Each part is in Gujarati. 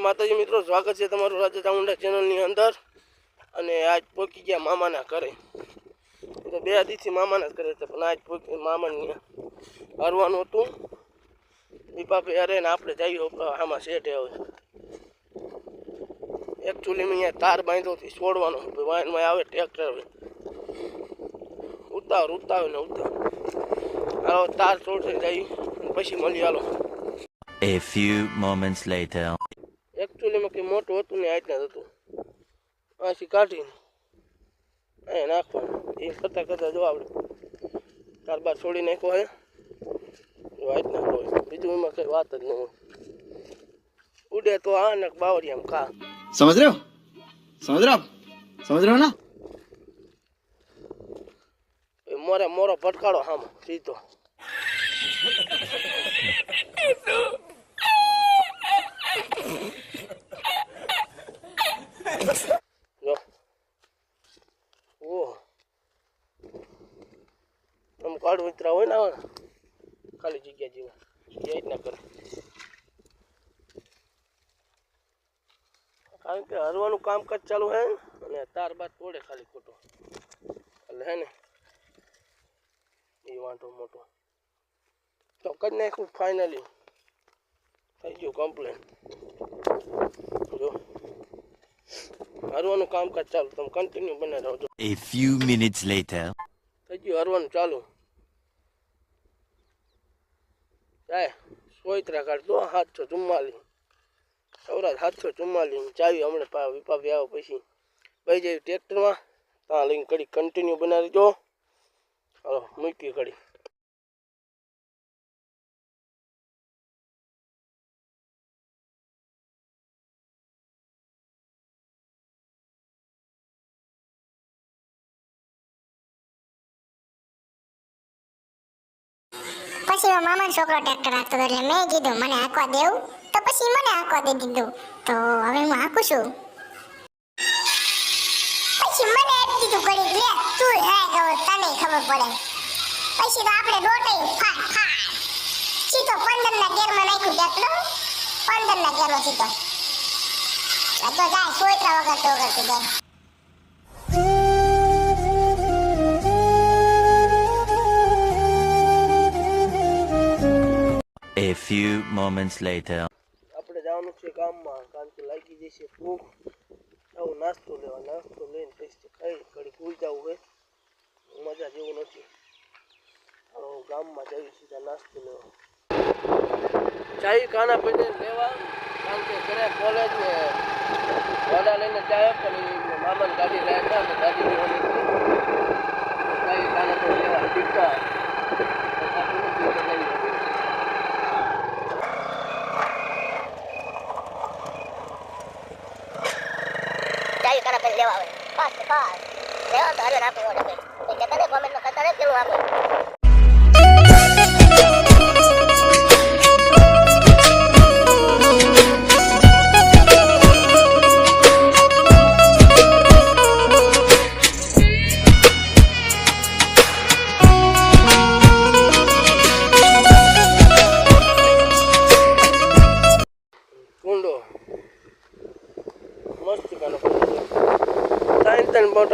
માતાજી મિત્રો, સ્વાગત છે તમારું રાજા ચામુંડા ચેનલની અંદર. અને આજ પોકી ગયા મામાના ઘરે. તો બે દીથી મામાના જ ઘરે છે પણ આજ પોકી મામાની હરવાનું હતું. દીપાપે અરે ને આપણે જઈએ આમાં શેઠે હવે. એકચ્યુઅલી મેં અહીંયા તાર બાંધોથી છોડવાનો વાયનમાં આવે ટ્રેક્ટર ઉતાવળ ઉતાવળ ને ઉતાવળ. હાલો, તાર છોડશે જઈ પછી મળી હાલો. A few moments later. મોટું હતું ને આટલા જ હતું. આથી કાઢીને અહીંયા નાખવાનું. એ કરતાં કરતાં જો આપણે કારબાર છોડી નાખ્યો હે. જો બીજું એમાં કંઈ વાત જ નહીં ઉડે તો આ ને એમ કા સમજ રહ્યો? સમજ રહ્યો? સમજ રહ્યો ના? મોરે મોરો ભટકાડો હામ સીધો. Thank you. આમ ઉતરા હોય ને ખાલી જગ્યા જેવા. એ જ ના કરે. કારણ કે હરવાનું કામકાજ ચાલુ હે અને તાર બાદ તોડે ખાલી ખોટો. એટલે હે ને એ વાંધો મોટો. તો કરી નાખ્યું ફાઇનલી થઈ ગયું કમ્પ્લેન જો. હરવાનું કામકાજ ચાલુ તમે કન્ટિન્યુ બને રહો A few minutes later. થઈ ગયું હરવાનું ચાલુ. જાય સોયત્રા કાઢતો સાતસો ચુમ્માલીસ સૌરાજ સાતસો ચુમ્માલીસ ચાવી હમણાં વિપાવી આવો પછી. ભાઈ જાય ટ્રેક્ટરમાં ત્યાં લઈને કડી કન્ટિન્યુ બનાવી દો. હાલો, મૂકી કડી પછી એમાં મામાનો છોકરો ટ્રેક્ટર હાંકતો હતો એટલે મેં કીધું, મને હાંકવા દેવું તો પછી મને હાંકવા દે દીધું તો હવે હું હાંકું છું. પછી મને એમ કીધું ઘડીક. લે, તું હે ગયો તને ખબર પડે. પછી તો આપણે દોટે ફાટ ફાટ સીધો પંદર ના ગેરમાં નાખ્યું ટ્રેક્ટર પંદર ના ગેરમાં સીધો. તો જાય, સોયત્રા વગર તો વગર જાય. Moments later. આપણે જવાનું છે ગામમાં, કારણ કે લાગી જશે ભૂખ. આવું નાસ્તો લેવા, નાસ્તો લઈને પછી ખાઈ ઘડી ભૂલ જવું હોય. મજા જેવું નથી. હવે ગામમાં જઈ સીધા નાસ્તો લેવા. ચાઈ ખાના પીને લેવા, કારણ કે ઘરે કોલેજ ને વાડા લઈને જાય પણ મામાની ગાડી રહેતા ને ગાડી લેવાની ચાઈ ખાના પીને લેવા ટીકા લઈ લેવી ચાલી કાના પેન લેવા આવે પાસ પાસ લેવા તારે રાખવું પડે કે તને કોમેન્ટ કરતા રહે કેવું આપે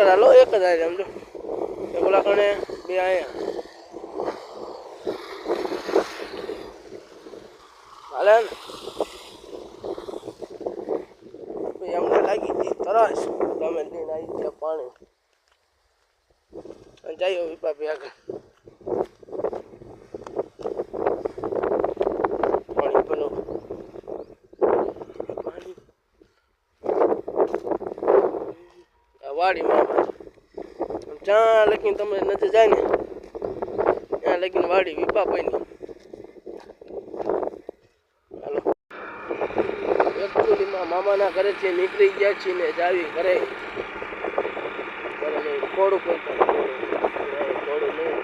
ત્રણ બોટલ એક જ આવી સમજો એ કણે બે અહીંયા હાલે ને. એમને લાગી હતી તરસ તમે લઈને આવી ગયા પાણી. જઈએ વિપા બે આગળ પાણી પેલું પાણી આ વાડીમાં. જ્યાં લગીને તમે નજર જાય ને ત્યાં લગીને વાડી વિપા પૈની હાલો. એકચુલીમાં મામાના ઘરેથી નીકળી ગયા છીએ ને જાવી ઘરે. ઘરે નહીં કોઈ ખોડું નહીં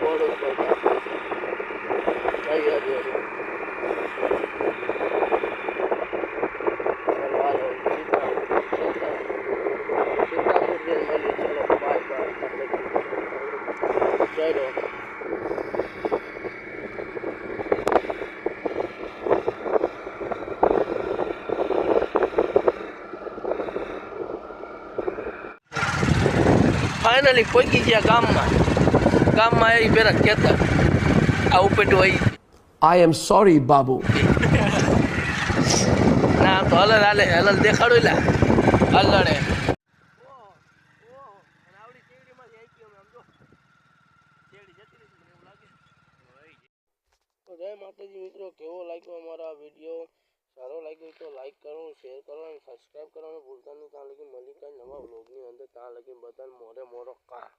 ખોડું કોઈ કર્યો ફાઇનલી પહોંચી ગયા ગામમાં. ગામમાં આવી પેલા ખેતર. આ ઉપેટું આવી આઈ એમ સોરી બાબુ ના તો હલર હાલે હલર દેખાડું લા. હલડે જય માતાજી મિત્રો, કેવો લાગ્યો અમારા વીડિયો સારો લાગ્યો તો લાઈક કરો શેર કરો અને સબસ્ક્રાઈબ કરવાનું ભૂલતા નહીં. ત્યાં લગી મળી કાંઈ નવા વ્લોગની અંદર. ત્યાં લગી બધાને મોરે મોરો કા.